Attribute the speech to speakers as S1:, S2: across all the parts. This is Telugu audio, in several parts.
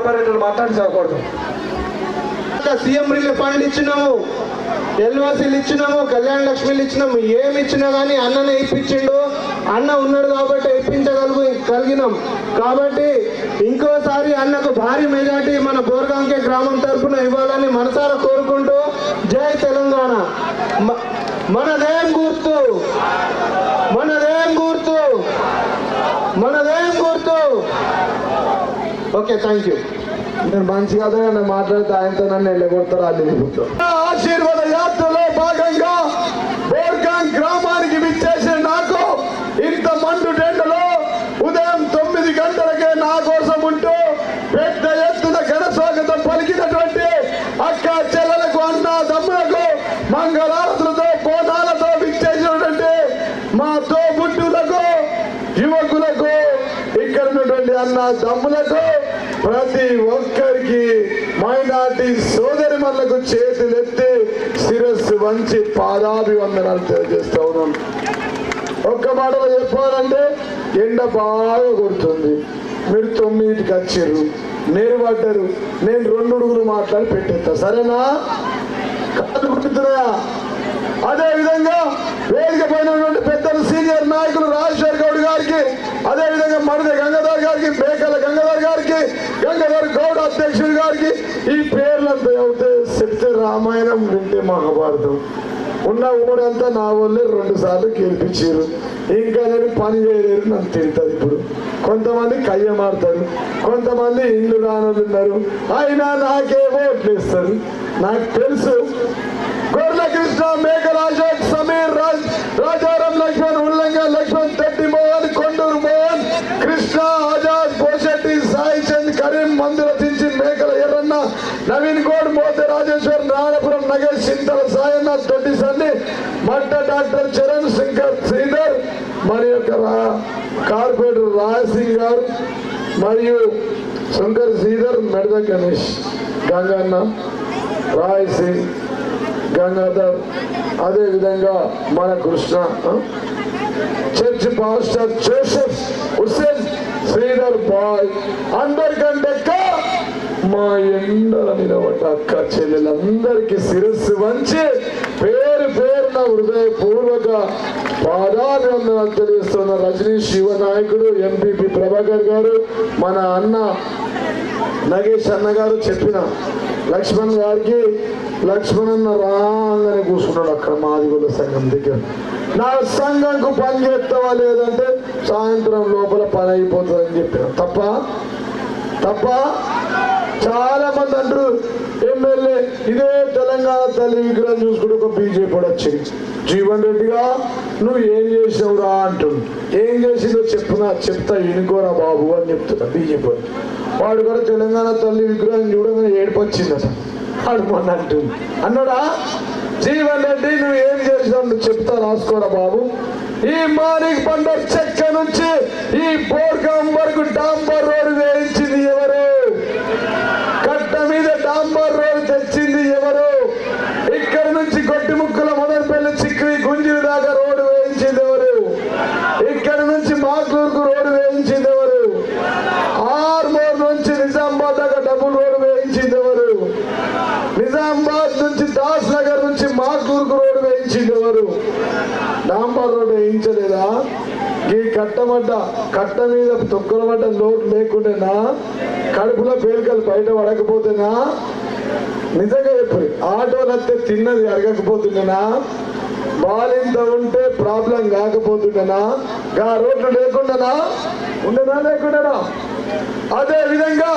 S1: కార్పొరేటర్లు మాట్లాడి చదవకూడదు
S2: సీఎం రిలీఫ్ ఫండ్ ఇచ్చినాము ఎల్ఓసీలు ఇచ్చినాము కళ్యాణ లక్ష్మిలు ఇచ్చినాము ఏమి ఇచ్చినా కానీ అన్ననే ఇప్పించిండు. అన్న ఉన్నాడు కాబట్టి ఇప్పించగలుగు కలిగినాం. కాబట్టి ఇంకోసారి అన్నకు భారీ మెజార్టీ మన బోర్గాంకే గ్రామం తరఫున ఇవ్వాలని మనసారా కోరుకుంటూ జై తెలంగాణ. మనదేం గుర్తు? మనదేం గుర్తు? మనదేం గుర్తు? ఓకే థ్యాంక్ యూ నేను మంచిగా నేను మాట్లాడితే ఆయనతో నన్ను వెళ్ళగొడతారు అది ఆశీర్వాద యాత్రలో భాగంగా బోర్గాన్ గ్రామానికి విచ్చేసిన నాకు ఇంత మండు టెండలో ఉదయం తొమ్మిది గంటలకే నా కోసం ఉంటూ పెద్ద ఎత్తున ఘన స్వాగతం పలికినటువంటి అక్క చెల్లెలకు అన్న తమ్ములకు మంగళారతులతో బోనాలతో విచ్చేసినటువంటి మా తోబుట్టులకు యువకులకు ఇక్కడ ఉన్నటువంటి అన్న తమ్ములకు ప్రతి ఒక్కరికి మైనార్టీ సోదరి మళ్ళకు చేతులెత్తి శిరస్సు వంచి పాదాభివందనాలు తెలియజేస్తా ఉన్నాను. ఒక్క మాటలో చెప్పాలంటే ఎండ బాగా కొడుతుంది. మీరు తొమ్మిదికి వచ్చారు నేను పడ్డరు నేను రెండు ఉడుగులు మాట్లాడి పెట్టేస్తా. సరేనా? కాదు గుర్తున్నాయా అదే విధంగా వేదిక పైన పెద్దలు సీనియర్ నాయకులు రాజశేఖర్ గారికి అదేవిధంగా మరిది గంగాధర్ గారికి మేకల గంగాధర్ గారికి గంగాధర్ గౌడ్ అధ్యక్షుడు గారికి ఈ పేర్లంతా అవుతే చెప్తే రామాయణం వింటే మహాభారతం. ఉన్న ఊరంతా నా వల్లే రెండు సార్లు గెలిపించారు. ఇంకా నేను పని చేయలేరు నన్ను తిరుగుతుంది ఇప్పుడు. కొంతమంది కయ్య మారుతారు కొంతమంది ఇండ్లు రానోళ్ళు ఉన్నారు అయినా నాకే ఓట్లు ఇస్తారు. నాకు తెలుసు. గొర్రెల కృష్ణ మేఘరాజ సమీర్ రాజ్ రాజారాం లక్ష్మణ్ ఉల్లంగా లక్ష్మణ్ తట్టి మోహన్ కొండూరు మోహన్ కృష్ణ ఆజాద్ పోషెట్టి సాయి చంద్ కరీం మందు రచించి మేకల ఎర్రన్న నవీన్ గౌడ్ మోతే రాజేశ్వర్ నారాయణపురం నగేష్ చింతల సాయన్న తొట్టి సన్ని మట్ట డాక్టర్ చరణ్ శంకర్ శ్రీధర్ మరి యొక్క కార్పొరేటర్ రాజసింగ్ గారు మరియు శంకర్ శ్రీధర్ మెడద గణేష్ గంగన్న రాయ్ సింగ్ గంగాధర్ అదేవిధంగా మన Krishna church pastor Joseph Hussain Sridhar bye అందరికంటే మా ఎండల నిలబడ్డ అక్క చెల్లెలందరికీ శిరస్సు వంచి పేరు పేరున హృదయపూర్వక పాదాభివందనాలు తెలియస్తున్న రజనీ శివ నాయకుడు ఎంపీపీ ప్రభాకర్ గారు మన అన్న నగేష్ అన్న గారు చెప్పిన లక్ష్మణ్ గారికి లక్ష్మణ్ అన్న రాగానే కూర్చున్నాడు అక్కడ మాదిగుల సంఘం దగ్గర. నా సంఘంకు పని చేస్తావా లేదంటే సాయంత్రం లోపల పని అయిపోతుందని చెప్పిన. తప్ప? తప్ప? చాలా మంది అంటారు ఎమ్మెల్యే ఇదే తెలంగాణ తల్లి విగ్రహం చూసుకుంటూ ఒక బీజేపీ వచ్చింది జీవన్ రెడ్డిగా నువ్వు ఏం చేసినవురా అంటుంది ఏం చేసిందో చెప్పునా చెప్తా వినుకోరా బాబు అని చెప్తున్నా బీజేపీ వాడు. కూడా తెలంగాణ తల్లి విగ్రహం చూడగానే ఏడుపొచ్చింది వాడు మొన్న అంటుంది అన్నాడా జీవన్ రెడ్డి నువ్వు ఏం చేసినావు నువ్వు చెప్తా రాసుకోరా బాబు. ఈ మానిక్ పండ చెక్క నుంచి ఈ బోర్గం వరకు డాంబర్ రోడ్డు వేయించింది ఎవరు కట్ట మీద డాంబర్ రోడ్డు తెచ్చింది ఎవరు ఇక్కడ నుంచి గొట్టి ముక్కల మొదలుపల్లి చిక్కి గుంజిరి దాకా రోడ్డు వేయించింది ఎవరు ఇక్కడ నుంచి మాటూరుకు రోడ్డు వేయించింది ఎవరు ఆర్మూర్ నుంచి నిజామాబాద్ దాకా డబుల్ రోడ్డు వేయించింది ఎవరు నిజామాబాద్ నుంచి దాస్ నగర్ నుంచి మాటూరుకు రోడ్డు వేయించింది ఎవరు డాంబర్ రోడ్డు వేయించలేదా పడ్డ కట్ట మీద తొక్కల పడ్డ లోటు లేకుండానా కడుపులో పేలికలు బయట పడకపోతేనా నిజంగా చెప్పు ఆటో నత్తే తిన్నది అరగకపోతుండేనా బాలింత ఉంటే ప్రాబ్లం కాకపోతుండేనా గా రోడ్లు లేకుండానా ఉండనా లేకుండానా అదే విధంగా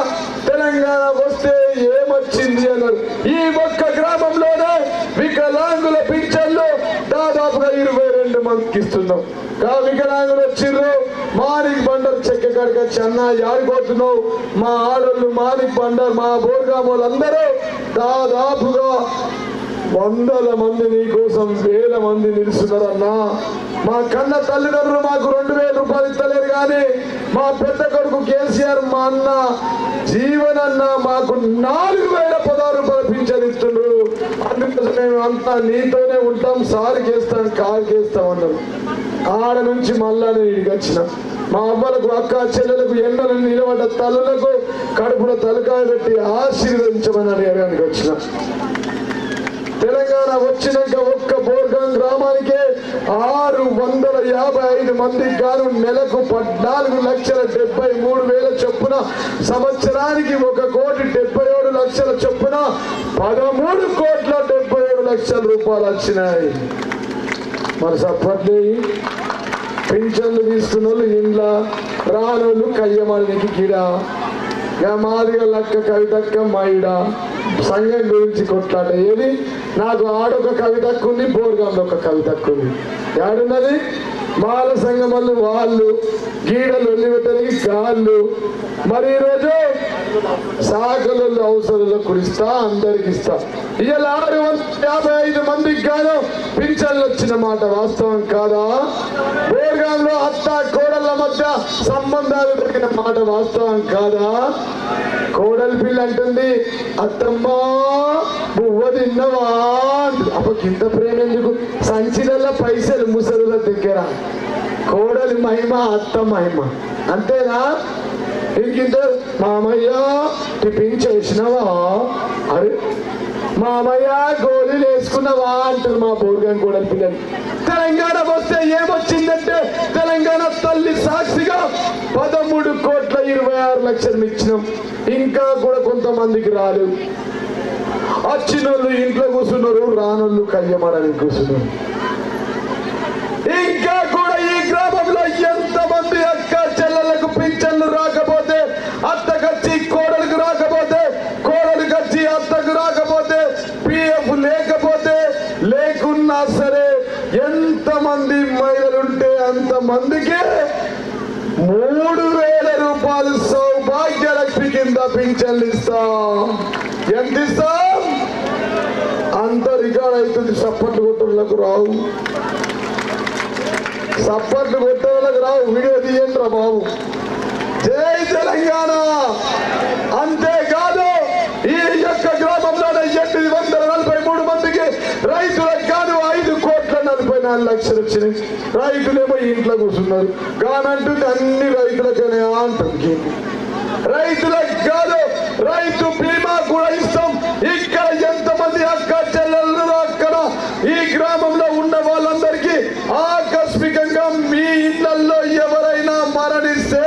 S2: తెలంగాణ వస్తే ఏమొచ్చింది అన్నారు. ఈ ఒక్క గ్రామంలోనే వికలాంగుల పింఛన్లు దాదాపుగా ఇరవై రెండు మందికి కా వికలాంగులు వచ్చిర్రు. మారిక్ బండర్ చెక్క కాడికి వచ్చి అన్న యాడిపోతున్నావు మా ఆడోళ్ళు మారిక్ బండర్ మా బోర్గామోళ్ళు అందరూ దాదాపుగా వందల మంది నీకోసం వేల మంది నిలుస్తున్నారన్నా. మా కన్న తల్లిదండ్రులు మాకు రెండు వేల రూపాయలు ఇస్తలేరు కానీ మా పెద్ద కొడుకు కేసీఆర్ మా అన్న జీవనన్న మాకు నాలుగు వేల పదహారు రూపాయలు పింఛన్ ఇస్తున్నారు రోజు మేము అంతా నీతోనే ఉంటాం సార్ చేస్తాం కారు చేస్తాం అన్నాం ఆడ నుంచి మళ్ళా నేను ఇడికి మా అవ్వలకు అక్క చెల్లెలకు ఎండలు నిలబడ్డ తల్లులకు కడుపులో తలకాయ పెట్టి ఆశీర్వదించమని అడగడానికి వచ్చిన. తెలంగాణ వచ్చినాక ఒక్క బోర్గాం గ్రామానికే ఆరు వందల యాభై ఐదు మంది గాను నెలకు పద్నాలుగు లక్షల డెబ్బై మూడు వేల చొప్పున సంవత్సరానికి ఒక కోటి డెబ్బై ఏడు లక్షల చొప్పున పదమూడు కోట్ల డెబ్బై ఏడు లక్షల రూపాయలు వచ్చినాయి. మరి సప్పట్లే పింఛన్లు తీసుకున్న వాళ్ళు ఇండ్ల రానోళ్ళు కయ్యమాలికి గిడ మాదిగ లక్క కవితక్క మాయిడ సంఘం గురించి కొట్లాట ఏది? నాకు ఆడొక కవితక్కు ఉంది బోర్గంలో ఒక కవితక్కు ఉంది. ఏడున్నది? మాల సంఘం వాళ్ళు వాళ్ళు గీడలు వెళ్ళిపెట్టడానికి గాళ్ళు. మరి ఈరోజు శాఖలలో అవసరాలకు కురిస్తా అందరికి ఇస్తా. ఇవాళ ఆరు వందల యాభై ఐదు మందికి గాను పింఛన్లు వచ్చిన మాట వాస్తవం కాదా? బోర్గాంలో అత్త కోడళ్ళ మధ్య సంబంధాలు దొరికిన మాట వాస్తవం కాదా? కోడలి పిల్ల అంటుంది అత్తమ్మా బువ్వ తిన్నవా? అంటుంది. అప్పకి ఇంత ప్రేమ ఎందుకు? సంచిలలో పైసలు ముసలుల దగ్గర. కోడలి మహిమ అత్త మహిమ. అంతేనా? ఇంకింత మామయ్య టిఫిన్ చేసినవా? అరే మామయ్య గోళీలు వేసుకున్నవా? అంటారు మా బోర్గన్ కూడా పిల్లలు. తెలంగాణ వస్తే ఏమొచ్చిందంటే తెలంగాణ తల్లి సాక్షిగా పదమూడు కోట్ల ఇరవై ఆరు లక్షలు ఇచ్చినాం. ఇంకా కూడా కొంతమందికి రాలేదు. వచ్చినోళ్ళు ఇంట్లో కూర్చున్నారు రానోళ్ళు కయ్యమడని కూర్చున్నారు. ఇంకా కూడా ఈ గ్రామంలో ఎంతమంది అక్క చెల్లెలకు పింఛన్లు రాకపోతే అత్తకచ్చి కోడలకు రాకపోతే కోడలికి వచ్చి అత్తకు రాకపోతే పిఎఫ్ లేకపోతే లేకున్నా సరే ఎంతమంది అంత అంతమందికి మూడు వేల రూపాయలు సౌభాగ్యలక్ష్మి కింద పింఛన్లు ఇస్తాం. ఎంత ఇస్తాం? అంత రికార్డ్ అవుతుంది చప్పట్లు కొట్టులకు రావు. చప్పట్లు కొట్టే రావు. వీడియో తీయండి రా బాబు. జై తెలంగాణ. అంతేకాదు ఈ యొక్క నాలుగు లక్షలు వచ్చినాయి. రైతులేమో ఇంట్లో కూర్చున్నారు. కానంటుంది అన్ని రైతులకనే అంటుంది రైతులకు కాదు రైతు బీమా కూడా ఇస్తాం. ఇక్కడ ఎంతమంది అక్క చెల్లెళ్ళు అక్కడ ఈ గ్రామంలో ఉన్న వాళ్ళందరికీ ఆకస్మికంగా మీ ఇళ్ళలో ఎవరైనా మరణిస్తే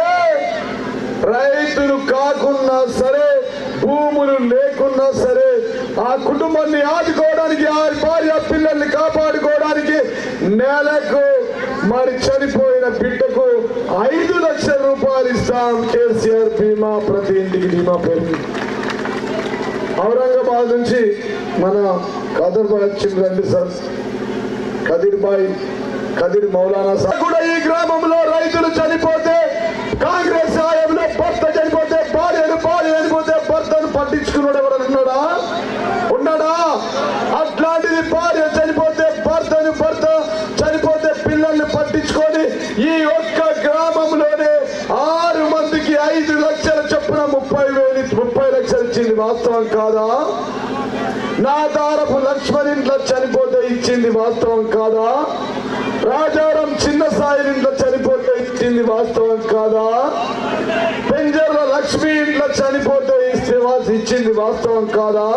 S2: రైతులు కాకున్నా సరే భూములు లేకున్నా సరే ఆ కుటుంబాన్ని ఆదుకోవడానికి ఆ భార్య పిల్లల్ని కాపాడుకోవడానికి నెలకు మరి చనిపోయిన బిడ్డకు ఐదు లక్షల రూపాయలు ఇస్తాం కేసీఆర్ బీమా ప్రతి ఇంటికి బీమా పేరు ఔరంగాబాద్ నుంచి మన కదర్బాయ్ వచ్చింది రండి సార్. కదిర్బాయ్ కదిర్ మౌలానా సార్ కూడా ఈ గ్రామంలో రైతులు చనిపోతే కాంగ్రెస్ హయాంలో భర్త చనిపోతే భార్యను భార్య చనిపోతే భర్తను పట్టించుకున్నాడు ఎవరైనా ఉన్నాడా ఉన్నాడా అట్లాంటిది భార్య చనిపోతే భర్తను భర్త చనిపోతే పిల్లల్ని పట్టించుకొని ఈ ఒక్క గ్రామంలోనే ఆరు మందికి ఐదు లక్షల చొప్పున ముప్పై వేలు ముప్పై లక్షలు ఇచ్చింది వాస్తవం కాదా? నా తారపు లక్ష్మణ్ ఇంట్లో చనిపోతే ఇచ్చింది వాస్తవం కాదా? రాజారం చిన్న సాయి ఇంట్లో చనిపోతే ఇచ్చింది వాస్తవం కాదా? పెంజర్ల లక్ష్మి ఇంట్లో చనిపోతే శ్రీవాస్ ఇచ్చింది వాస్తవం కాదా?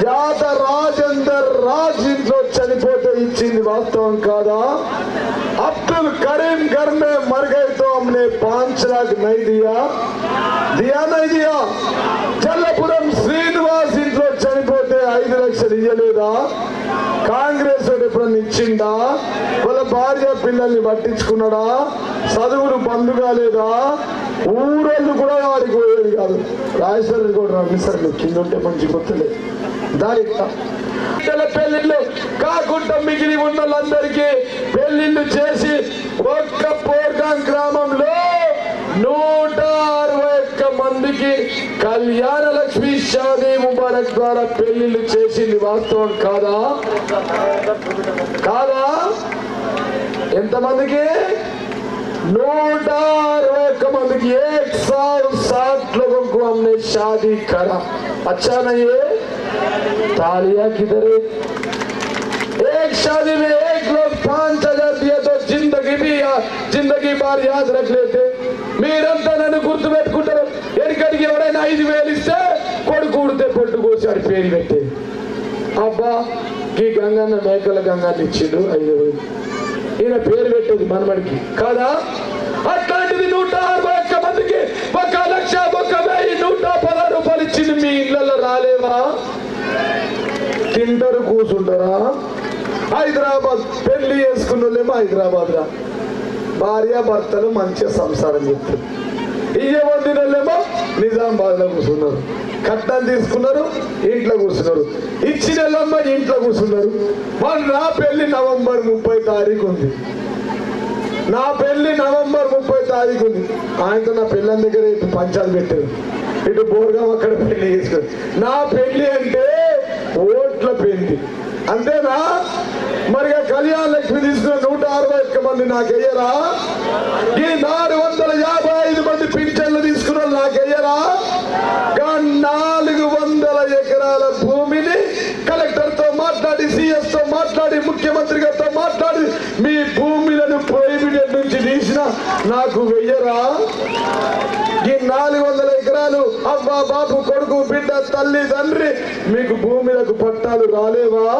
S2: జాత రాజందర్ రాజ్ ఇంట్లో చనిపోతే ఇచ్చింది వాస్తవం కాదా? అబ్దుల్ కరీం గర్మే మరుగైతో అమ్మే గయే తో పాంచ్ లాఖ్ దియా నైదియా చల్లపురం శ్రీనివాస్ ఇంట్లో చనిపోతే ఐదు లక్షలు ఇయ్యలేదా? కాంగ్రెస్ ఎప్పుడన్నా ఇచ్చిందా వాళ్ళ భార్య పిల్లల్ని పట్టించుకున్నాడా? చదువులు బంధు కాలేదా? ఊరోళ్ళు కూడా వారికి పోయేది కాదు. రాజేశ్వరి కూడా రమ్మిస్తారు కింద ఉంటే మంచి గుర్తులేదు. దాని బిడ్డల పెళ్ళిళ్ళు కాకుండా మిగిలి ఉన్న వాళ్ళందరికీ పెళ్ళిళ్ళు చేసి ఒక్క పోర్గాం గ్రామంలో నూట ఒక్క మందికి కళ్యాణ లక్ష్మి షాదీ ముబారక్ ద్వారా పెళ్లిళ్ళు చేసింది వాస్తవం కాదా కాదా ఎంతమందికి नूट अरवै कमंद की एक साल सात लोगों को हमने शादी करा अच्छा नहीं है तालियां किधर है एक शादी में एक लोग पांच हजार दिया तो जिंदगी भी जिंदगी भर బార్ యాద్ రఖలేతే మీరంతా నన్ను గుర్తు పెట్టుకుంటారు ఎక్కడికి ఎవరైనా ఐదు వేలు ఇస్తే కొడుకు ఉడితే పొట్టు కోసాడు పేరు పెట్టేది అబ్బా ఈ గంగన్న మేకల గంగాన్ని ఇచ్చిండు ఐదు వేలు. ఈయన పేరు పెట్టేది మనమడికి. కాదా? అట్లాంటిది నూట అరవై ఒక్క మందికి ఒక లక్ష ఒక వెయ్యి నూట పదహారు రూపాయలు ఇచ్చింది మీ ఇళ్ళల్లో రాలేవా? తింటారు కూర్చుంటారా హైదరాబాద్ పెళ్ళి చేసుకున్న వాళ్ళేమో హైదరాబాద్ రా భార్య భర్తలు మంచిగా సంసారం చేస్తారు. ఇయ్య నిజామాబాద్లో కూర్చున్నారు. కట్నం తీసుకున్నారు ఇంట్లో కూర్చున్నారు. ఇచ్చిన ఇంట్లో కూర్చున్నారు. వాళ్ళు నా పెళ్ళి నవంబర్ ముప్పై తారీఖు ఉంది. నా పెళ్ళి నవంబర్ ముప్పై తారీఖు ఉంది. ఆయనతో నా పెళ్ళని దగ్గర ఇటు పంచాలు పెట్టారు. ఇటు బోర్గం అక్కడ పెళ్ళి చేసుకున్నారు. నా పెళ్ళి అంటే ఓట్ల పెళ్ళి అంతేనా? మరి కళ్యాణ లక్ష్మి తీసుకున్న నూట అరవై ఒక్క మంది నాకెయ్యరా? ఈ నాలుగు వందల యాభై ఐదు మంది పింఛన్లు తీసుకున్న నాకెయ్యరా? నాలుగు వందల ఎకరాల భూమిని కలెక్టర్తో మాట్లాడి సిఎస్తో మాట్లాడి ముఖ్యమంత్రి గారితో మాట్లాడి మీ భూమిలను ప్రొహిబిటెడ్ నుంచి తీసిన నాకు వెయ్యరా? ఈ నాలుగు అవ్వ బాబు కొడుకు బిడ్డ తల్లి తండ్రి మీకు భూమిలకు పట్టాలు రాలేవా?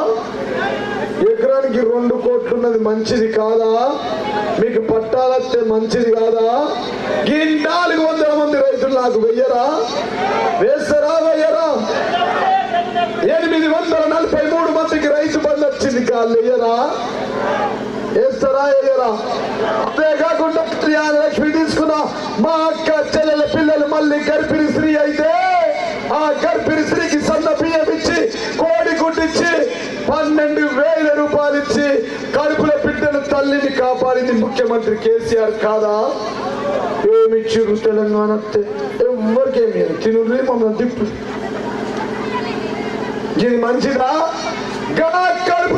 S2: ఎకరానికి రెండు కోట్లున్నది మంచిది కాదా? మీకు పట్టాలస్తే మంచిది కాదా? ఈ నాలుగు వందల మంది రైతులు నాకు వెయ్యరా? వేస్తారా వెయ్యరా? ఎనిమిది వందల నలభై మూడు వేస్తారా ఏదైనా అంతేకాకుండా కాకుండా లక్ష్మి తీసుకున్న మా అక్క చెల్లెల పిల్లలు మళ్ళీ గర్భిణీ స్త్రీ అయితే ఆ గర్భిణీ స్త్రీకి సన్న బియ్యం ఇచ్చి కోడి గుడ్డిచ్చి పన్నెండు వేల రూపాయలు ఇచ్చి కడుపుల బిడ్డను తల్లిని కాపాడింది ముఖ్యమంత్రి కేసీఆర్ కాదా? ఏమిచ్చిర్రు తెలంగాణ? ఎవరికేమి ఎవ్వరికేమి తినుర్రి మమ్మల్ని తిప్పు ఇది మంచిదా? కడుపు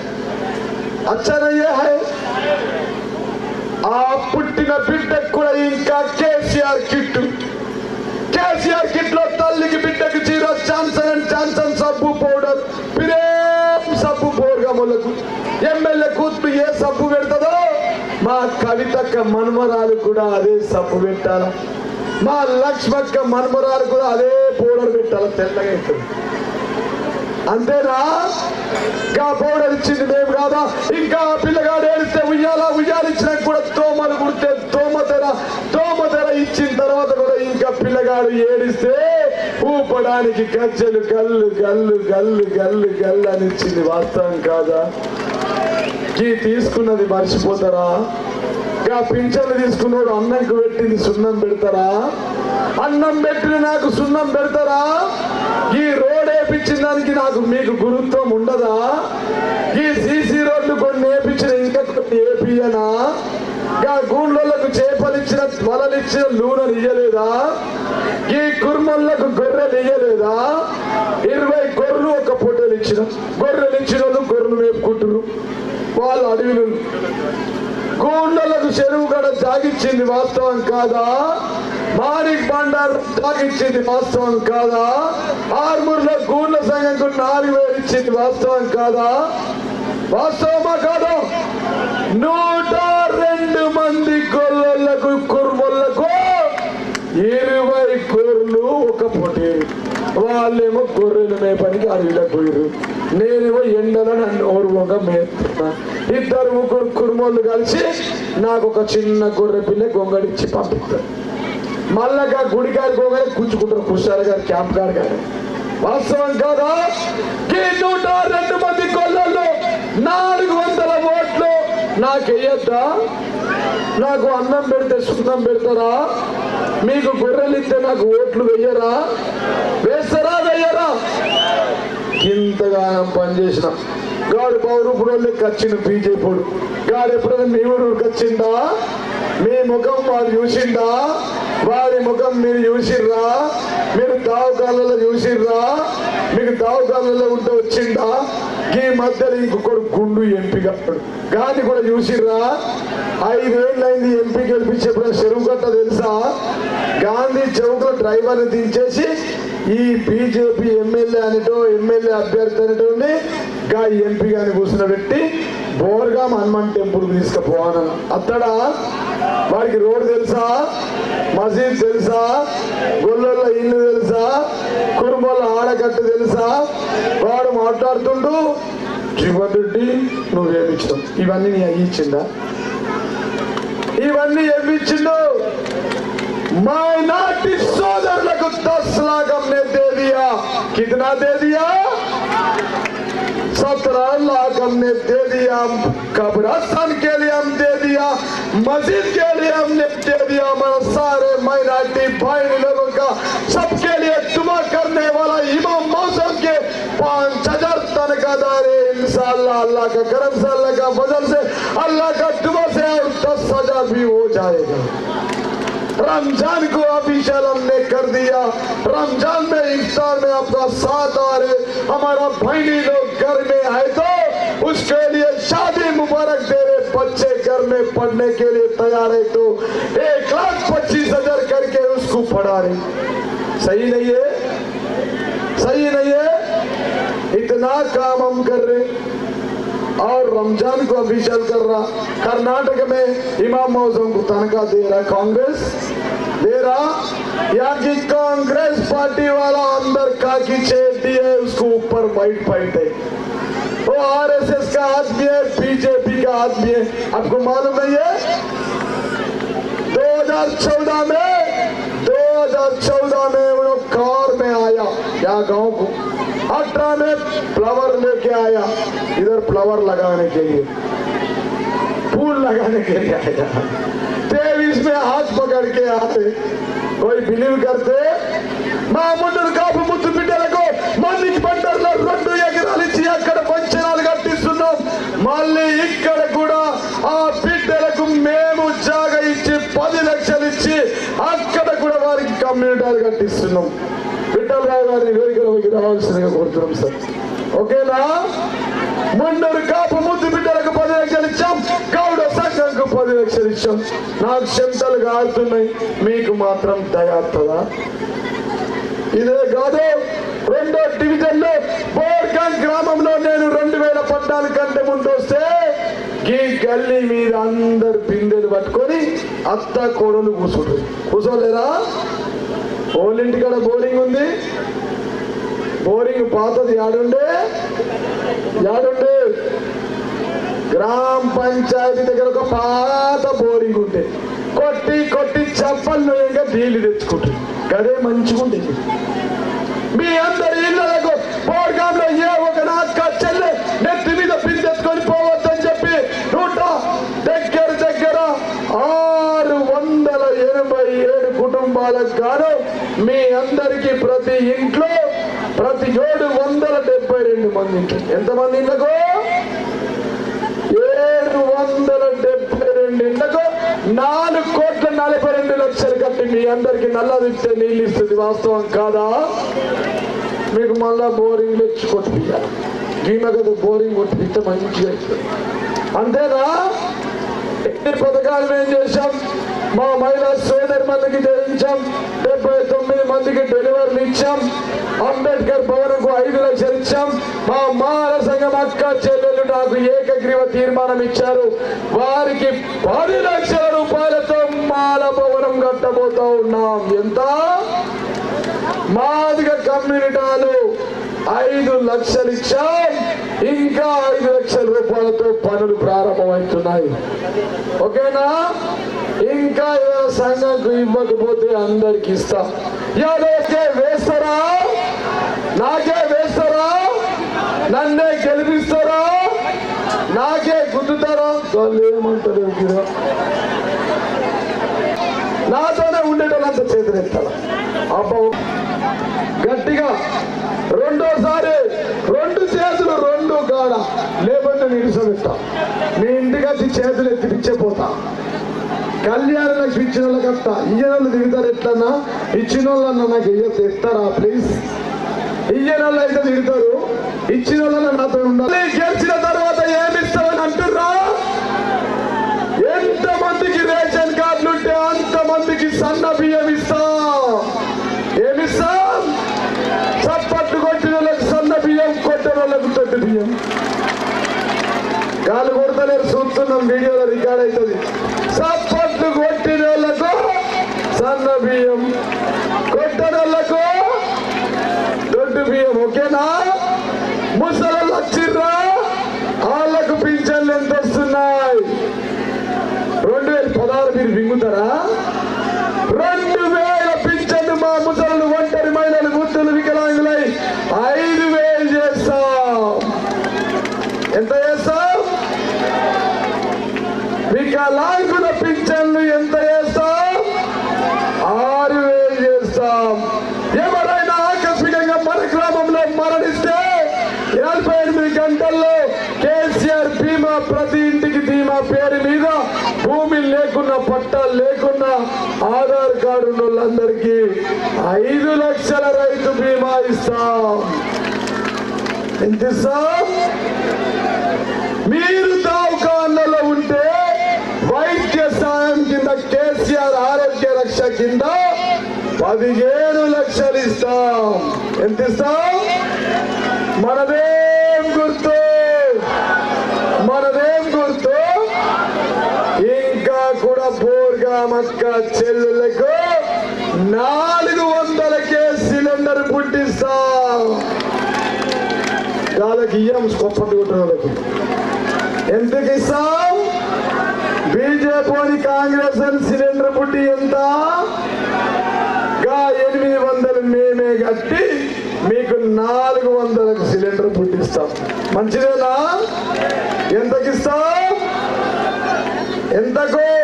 S2: అచ్చన ఏ హై. ఆ పుట్టిన బిడ్డకు కూడా ఇంకా కేసీఆర్ కిట్ కేసీఆర్ కిట్లో తల్లికి బిడ్డకి జీరో జాన్సన్ అండ్ జాన్సన్ సబ్బు పౌడర్. ప్రేమ్ సబ్బు పౌడర్గములకు ఎమ్మెల్యే కూతురు ఏ సబ్బు పెడతదో? మా కవితక్క మన్మరాలు కూడా అదే సబ్బు పెట్టాల? మా లక్ష్మక్క మన్మరాలు కూడా అదే పౌడర్ పెట్టాల? తెల్లగా అంతేనా? ఇంకా పౌడర్ ఇచ్చింది మేము కాదా? ఇంకా పిల్లగాడు ఏడిస్తే ఉయ్యాల ఉయ్యాలిచ్చినా కూడా తోమలు కుడితే తోమతెర తోమతెర ఇచ్చిన తర్వాత కూడా ఇంకా పిల్లగాడు ఏడిస్తే ఊపడానికి గజ్జలు గల్లు గల్లు గల్లు గల్లు గల్లు అని ఇచ్చింది వాస్తవం కాదా? ఈ తీసుకున్నది మర్చిపోతారా? ఇంకా పింఛన్లు తీసుకున్నాడు అన్నంకు పెట్టింది సున్నం పెడతారా? అన్నం పెట్టిన నాకు సున్నం పెడతారా? ఈ చేయడానికి నాకు మీకు గురుత్వం ఉండదా? ఈ సీసీ రోడ్డు కొన్ని వేపించిన ఇంకా కొన్ని ఏపీయనా? గూండ్లకు చేపలిచ్చిన వలలిచ్చిన నూనెలు ఇయ్యలేదా? ఈ కుర్మల్లకు గొర్రెలు ఇయ్యలేదా? ఇరవై గొర్రెలు ఒక పొట్టెలు ఇచ్చిన గొర్రెలు ఇచ్చిన వాళ్ళు గొర్రెలు మేపుకుంటున్నారు వాళ్ళు అడవిలు గూండలకు చెరువు కూడా జాగిచ్చింది వాస్తవం కాదా? మారిక్ బండార్ దాకిచ్చింది వాస్తవం కాదా? ఆర్మూర్లో గూండ్ల సంఘంకు నాలుగు వేలు ఇచ్చింది వాస్తవం కాదా? వాస్తవమా కాదు? నూట రెండు మంది గొల్లలకు కుర్మలకు ఇరవై గొర్రెలు ఒక పొటేరు వాళ్ళేమో గొర్రెలు మేపనికి అడవిలోకి పోయారు నేనేమో ఎండలో నన్ను ఓర్వంగా మేపుతున్నా. ఇద్దరు ముగ్గురు కుర్మోళ్ళు కలిసి నాకు ఒక చిన్న గొర్రె పిల్ల గొంగడిచ్చి పంపిస్తారు. మళ్ళా గుడికాడి పోగానే కూర్చుకుంటారు కుషాల గారు క్యాంప్ గారు గారు వాస్తవం కాదా? నూట రెండు మంది గొల్లలు నాలుగు వందల నాకెయ్యొద్దా నాకు అన్నం పెడితే సున్నం పెడతారా? మీకు గొర్రెలు ఇస్తే నాకు ఓట్లు వెయ్యరా? వేస్తారా వెయ్యరా? ఇంతగానం పనిచేసిన గాడు పౌరూపుడు వాళ్ళకి వచ్చిండు బీజేపీడు గాడు ఎప్పుడైనా మీ ఊరు వచ్చిందా మీ ముఖం వారు చూసిందా? వాడి ముఖం మీరు చూసిర్రా? మీరు దావకాలలో చూసిర్రా? మీకు దావకాలలో ఉంటే వచ్చిందా ఈ మధ్యలో ఇంకొకడు గుండు ఎంపీ కాడు గాని కూడా చూసిర్రా? ఐదేళ్ళైంది ఎంపీ గెలిపించేప్పుడు చెరువు కట్ట తెలుసా? గాంధీ చౌక్ డ్రైవర్ని దించేసి ఈ బీజేపీ ఎమ్మెల్యే అనేటో ఎమ్మెల్యే అభ్యర్థి అనేటోని గా ఎంపీ గాని కూర్చున్నబెట్టి బోర్గా హనుమాన్ టెంపుల్ తీసుకుపోవాలన్న అత్తడా వాడికి రోడ్ తెలుసా? మసీద్ తెలుసా? గొల్లల ఇల్లు తెలుసా? కుటుంబాల ఆడకట్టు తెలుసా? వాడు మాట్లాడుతుండు జీవన్ రెడ్డి నువ్వేమిచ్చినావు ఇవన్నీ నీ అయ్యి ఇవన్నీ ఏమిచ్చిండు మైనార్టీ సోదరులకు దస్ سترہ لاکھ ہم نے دے دیا قبرستان کے لیے ہم دے دیا، مسجد کے لیے ہم نے دے دیا، ہمارا سارے مائنارٹی بھائی لوگوں کا، سب کے لیے دعا کرنے والا امام موسم کے پانچ ہزار تنخواہ دار انشاءاللہ اللہ کا کرم سے، اللہ کا فضل سے، اللہ کا دعا سے اور دس ہزار بھی ہو جائے گا۔ رمضان کو ابھی شرم نے کر دیا۔ رمضان میں افتار میں اپنا ساتھ آ رہے ہمارا بھائنی لوگ گھر میں آئے تو اس کے لیے شادی مبارک دے رہے بچے گھر میں پڑھنے کے لیے تیار ہے تو ایک لاکھ پچیس ہزار کر کے اس کو پڑھا رہے صحیح نہیں ہے؟ صحیح نہیں ہے؟ اتنا کام ہم کر رہے اور رمجان کو افیشل کر رہا۔ کرناٹک میں امام موزم کو تنکہ دے رہا کانگریس۔ دے رہا یا کہ کانگریس پارٹی والا اندر کا کی چیٹی ہے، اس کو اوپر وائٹ پائٹ ہے۔ وہ آر ایس ایس کا آدمی ہے پی جے پی کا آدمی ہے۔ آپ کو معلوم نہیں ہے؟ دو ہزار چودہ میں، دو ہزار چودہ میں انہوں کار میں آیا۔ یا گاؤں کو؟ ہٹا میں فلاور لے کے آیا۔ ادھر فلاور لگانے کے لیے۔ پھول لگانے کے لیے آیا۔ تیویس میں ہاتھ پکڑ کے آتے۔ کوئی بلیو کرتے۔ محمد کا గారిని రావాల్సిందిగా కోరుతున్నాం సార్. ఓకేనా? ముందరు కాపు ముద్దు బిడ్డలకు పది లక్షలు ఇచ్చాం. గౌడ సంఘంకు పది లక్షలు ఇచ్చాం. నాకు చెంతలు కారుతున్నాయి మీకు మాత్రం దయాత్తదా ఇదే కాదు రెండో డివిజన్లో బోర్గన్ గ్రామంలో నేను రెండు వేల పద్నాలుగు కంటే ముందు వస్తే ఈ గల్లీ మీద అందరు బిందెలు పట్టుకొని అత్త కోడలు కూర్చుంటారు కూర్చోలేరా? ఓలింటి ఓళ్ళింటికాడ బోరింగ్ ఉంది. బోరింగ్ పాతది యాడుండే? యాడుండే? గ్రామ పంచాయతీ దగ్గర ఒక పాత బోరింగ్ ఉంటే కొట్టి కొట్టి చెప్పలు ఇంకా నీళ్ళు తెచ్చుకుంటారు గదే మంచిగుండేది మీ అందరి ఇళ్ళకు బోర్గాంలో ఏ ఒక నాక్క చెల్లె నెత్తి మీద పిందెత్తుకొని పోవద్దని చెప్పి నూట దగ్గర దగ్గర ఆరు వందల ఎనభై ఏడు కుటుంబాలకు గాను మీ అందరికి ప్రతి ఇంట్లో ప్రతి ఏడు వందల డెబ్బై రెండు మంది ఎంతమంది ఇళ్ళకు ఏడు వందల డెబ్బై రెండు ఇళ్ళకు నాలుగు కోట్ల నలభై రెండు లక్షలు కట్టి మీ అందరికి నల్ల నీళ్ళు ఇస్తుంది వాస్తవం కాదా? మీకు మళ్ళా బోరింగ్ తెచ్చి కొట్టిపియాలి గీమ కదా బోరింగ్ కొట్టిపిస్తే మంచిగా అంతేనా? ఎన్ని పథకాలు మేము చేశాం. మా మహిళా సోదరి మందికి చేయించాం డెబ్బై తొమ్మిది మందికి డెలివరీలు ఇచ్చాం. అంబేద్కర్ భవన్కు ఐదు లక్షలు ఇచ్చాం. మా మాల సంఘం అక్క చెల్లెలు నాకు ఏకగ్రీవ తీర్మానం ఇచ్చారు. వారికి పది లక్షల రూపాయలతో మాల భవనం కట్టబోతా ఉన్నాం. ఎంత? మాదిగ కమ్యూనిటాలు ఐదు లక్షలు ఇచ్చాం ఇంకా ఐదు లక్షల రూపాయలతో పనులు ప్రారంభమవుతున్నాయి. ఓకేనా? ఇంకా ఏదైనా సంఘంకు ఇవ్వకపోతే అందరికి ఇస్తా. ఎవరైతే వేస్తారా? నాకే వేస్తారా? నన్నే గెలిపిస్తారా? నాకే గుద్దుతారా? వాళ్ళు ఏమంటారు గిరా నాతోనే ఉండేటోళ్ళంత చేతులెత్తాల అబ్బా. గట్టిగా రెండోసారి రెండు చేతులు రెండు కాడ లేకపోతే నిలుసబెట్టా. మీ ఇంటికి వచ్చి చేతులు ఎత్తి పిచ్చపోతా కళ్యాణ లక్ష్మి ఇచ్చిన వాళ్ళకి అత్త ఇయ్యనోళ్ళు వాళ్ళు ఎట్లన్నా? ఇచ్చిన వాళ్ళన్నా నాకు ఇయ్యొద్దు ఇస్తారా ప్లీజ్ ఇయ్యన వాళ్ళు అయితే తిడతారు ఇచ్చిన వాళ్ళన్నా నాతో ఉండాలి. గెలిచిన తర్వాత ఏమిస్తామని ఇస్తామని ఎంత మందికి రేషన్ కార్డులు ఉంటే అంత మందికి సన్న బియ్యం ఇస్తా? ఏమిస్తా? చప్పట్లు కొట్టిన వాళ్ళకి సన్న బియ్యం కొట్టిన వాళ్ళకి తొట్టి బియ్యం. గాలి కొడతలేరు చూస్తున్నాం వీడియోలో రికార్డ్ అవుతుంది. చప్పట్లు బియ్యం. కొట్టిన దొడ్డు బియ్యం ఓకేనా? ముసలు వచ్చిర్రా? వాళ్ళకు పింఛన్లు ఎంత వస్తున్నాయి? రెండు వేల పదహారు మీరు బింగుతారా రెండు వేల పింఛన్లు మా ముసలు ఒంటరి మహిళలు వృద్ధులు వికలాంగులై ఐదు వేలు చేస్తాం ఎంత చేస్తాం వికలాంగుల పింఛన్లు ఎంత చేస్తాం ఆరు వేలు చేస్తాం ఎవరైనా ఆకస్మికంగా మన గ్రామంలో మరణిస్తే నలభై ఎనిమిది గంటల్లో కేసీఆర్ బీమా ప్రతి ఇంటికి బీమా పేరు మీద భూమి లేకున్నా పట్టాలు లేకున్నా ఆధార్ కార్డు వాళ్ళందరికీ ఐదు లక్షల రైతు బీమా ఇస్తాం. ఎంత ఇస్తాం మీరు దావకాండలో ఉంటే వైద్య సాయం కింద కేసీఆర్ ఆరోగ్య రక్ష కింద పదిహేను లక్షలు ఇస్తాం. ఎంత ఇస్తాం మనదే గుర్తు మనదేం గుర్తు ఇంకా కూడా బోర్గా మక్క చెల్లెలకు నాలుగు వందలకే సిలిండర్ పుట్టిస్తాం. వాళ్ళకి ఇయ్యం కొప్పటి వాళ్ళకి ఎందుకు ఇస్తాం? బీజేపీ కాంగ్రెస్ అని సిలిండర్ పుట్టి ఎంత? గా ఎనిమిది వందలు మేమే కట్టి మీకు నాలుగు వందలకు సిలిండర్ పుట్టిస్తాం. మంచిదేనా? ఎంతకిస్తాం? ఎంతకో ఎంతకు?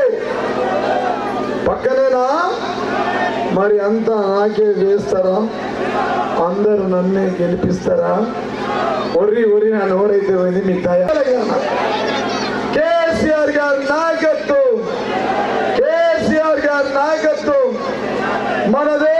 S2: మరి అంతా నాకే వేస్తారా అందరూ నన్నే గెలిపిస్తారా? ఒర్రి ఒర్రి నా నోరైతే పోయింది మీ దయ. కేసీఆర్ గారి నాయకత్వం. కేసీఆర్ గారి నాయకత్వం. మనదే